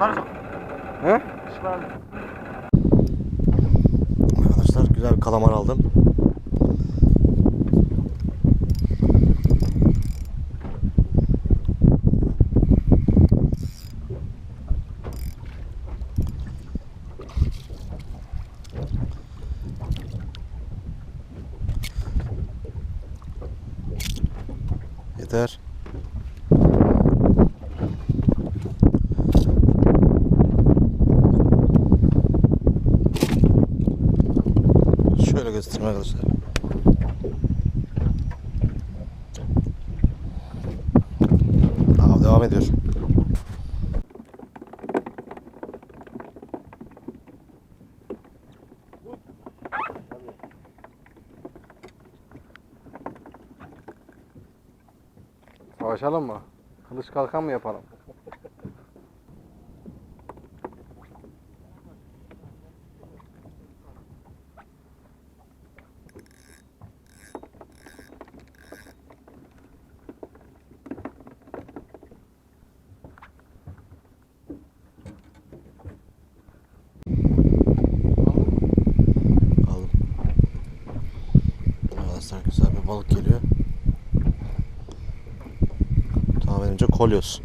Çıkarız. He? Çıkarız. Arkadaşlar güzel kalamar aldım. Yeter. Göstereyim arkadaşlar. Av devam ediyor. Savaşalım mı? Kılıç kalkan mı yapalım? Aldım. Arkadaşlar güzel bir balık geliyor. Tahminimce kolyoz.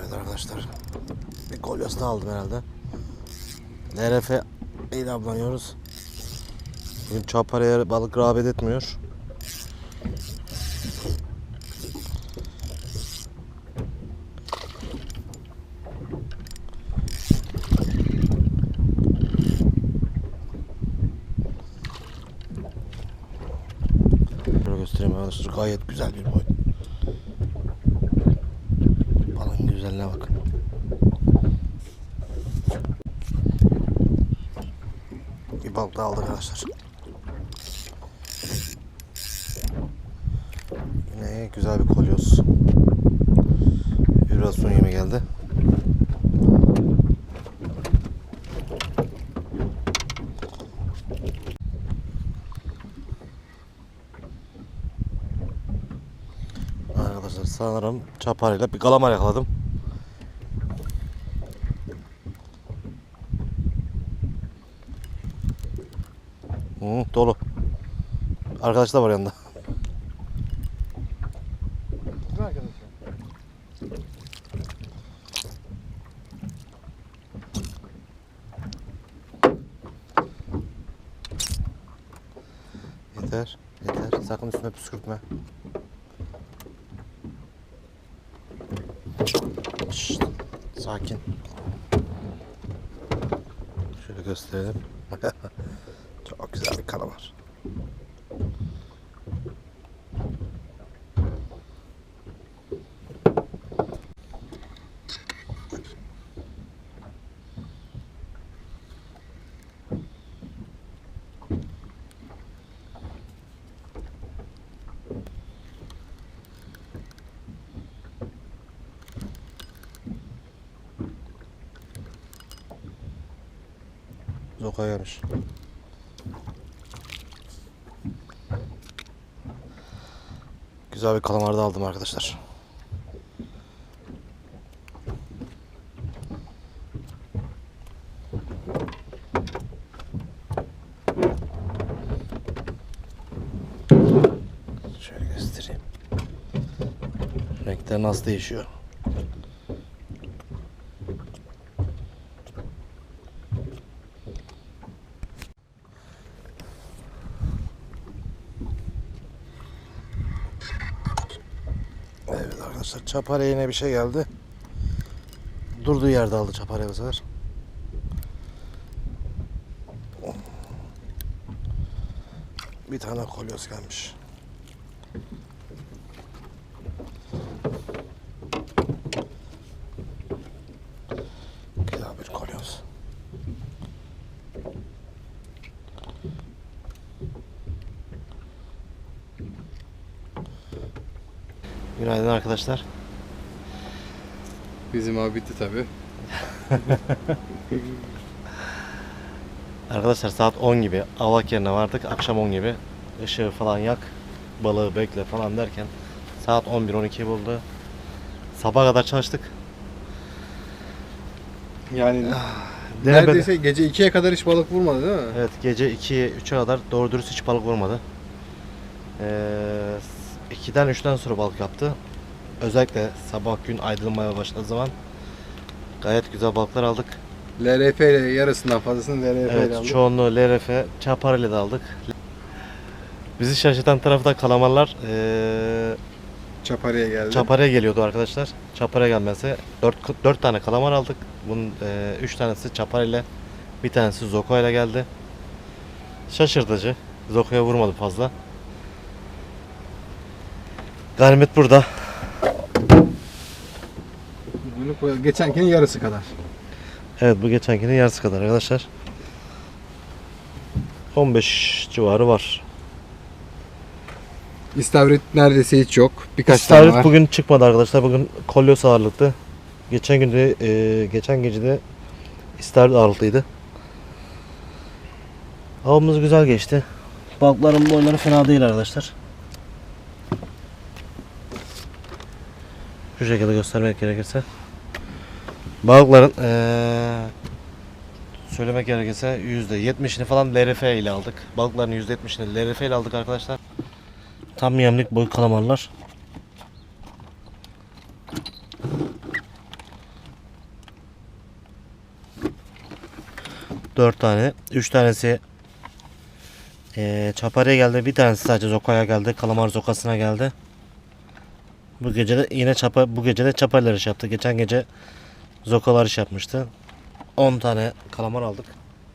Evet arkadaşlar. Bir kolyoz da aldım herhalde. LRF ile avlanıyoruz. Bugün çaparaya balık rağbet etmiyor. Şöyle arkadaşlar. Gayet güzel bir boy. Balığın güzelliğine bakın. Bir balık daha aldık arkadaşlar. Yine güzel bir kolyoz. Vibrasyon yemi geldi. Arkadaşlar sanırım çaparıyla bir kalamar yakaladım. Hı, dolu. Arkadaş da var yanında. Yeter. Yeter. Sakın üstüne püskürtme. Sakin. Şöyle gösterelim. Çok güzel bir kalamar. Zoka yemiş. Güzel bir kalamar da aldım arkadaşlar. Şöyle göstereyim. Renkler nasıl değişiyor? Evet arkadaşlar çaparaya yine bir şey geldi. Durduğu yerde aldı çaparaya bu sefer. Bir tane kolyoz gelmiş. Güzel bir kolyoz. Günaydın arkadaşlar. Bizim abi bitti tabi. Arkadaşlar saat 10 gibi avak yerine vardık. Akşam 10 gibi. Işığı falan yak. Balığı bekle falan derken saat 11-12 buldu. Sabaha kadar çalıştık. Yani Deneme- neredeyse gece 2'ye kadar hiç balık vurmadı değil mi? Evet gece 2'ye 3'e kadar doğru dürüst hiç balık vurmadı. Ee, 2'den 3'ten sonra balık yaptı. Özellikle sabah gün aydınlamaya başladığı zaman gayet güzel balıklar aldık. LRF ile yarısından fazlasını LRF ile Evet aldık. çoğunluğu LRF, çapar ile de aldık. Bizi şaşırtan tarafı da kalamarlar ee, Çaparıya geldi. Çapara'ya geliyordu arkadaşlar. Çapara'ya gelmesi 4, 4 tane kalamar aldık. Bunun 3 tanesi Çapara ile bir tanesi Zoko ile geldi. Şaşırtıcı. Zoko'ya vurmadı fazla. Ganimet burada. Geçenkinin yarısı kadar. Evet bu geçenkinin yarısı kadar arkadaşlar. 15 civarı var. İstavrit neredeyse hiç yok. Birkaç tane İstavrit var. bugün çıkmadı arkadaşlar. Bugün kolyos ağırlıklı. Geçen günde e, geçen gece de istavrit ağırlıklıydı. Avımız güzel geçti. Balıkların boyları fena değil arkadaşlar. Şu şekilde göstermek gerekirse. Balıkların eee söylemek gerekirse %70'ini falan LRF ile aldık. Balıkların %70'ini LRF ile aldık arkadaşlar. Tam yemlik boy kalamarlar. Dört tane. Üç tanesi eee Çapara'ya geldi. Bir tanesi sadece Zoka'ya geldi. Kalamar Zoka'sına geldi. Bu gece de yine Çapa bu gece de Çapara'lar iş yaptı. Geçen gece Zokalar iş yapmıştı. 10 tane kalamar aldık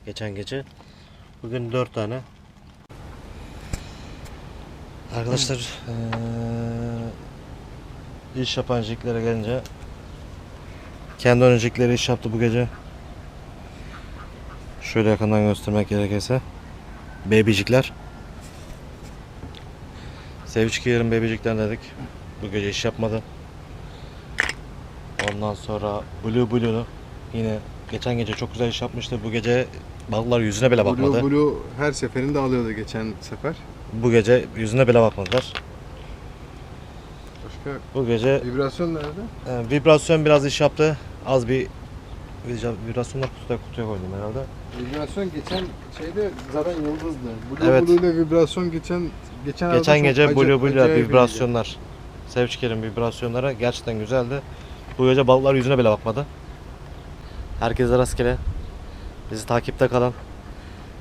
geçen gece. Bugün 4 tane. Arkadaşlar eee, iş yapan jiklere gelince kendi öncelikleri iş yaptı bu gece. Şöyle yakından göstermek gerekirse bebicikler. Seviç Kiyer'in bebicikler dedik. Bu gece iş yapmadı. Ondan sonra Blue Blue'nu yine geçen gece çok güzel iş yapmıştı. Bu gece balıklar yüzüne bile bakmadı. Blue Blue her seferinde alıyordu geçen sefer. Bu gece yüzüne bile bakmadılar. Başka Bu gece vibrasyon nerede? e, vibrasyon biraz iş yaptı. Az bir vibra- vibrasyonlar kutuya kutuya koydum herhalde. Vibrasyon geçen şeyde zaten yıldızdı. Blue Evet. Blue ile vibrasyon geçen geçen arada Geçen çok gece acayip- Blue Blue acayip iyiydi. vibrasyonlar. Sevçiker'in vibrasyonları gerçekten güzeldi. Bu gece balıklar yüzüne bile bakmadı. Herkese rastgele. Bizi takipte kalın.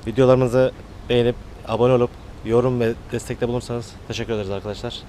Videolarımızı beğenip abone olup yorum ve destekte bulursanız teşekkür ederiz arkadaşlar.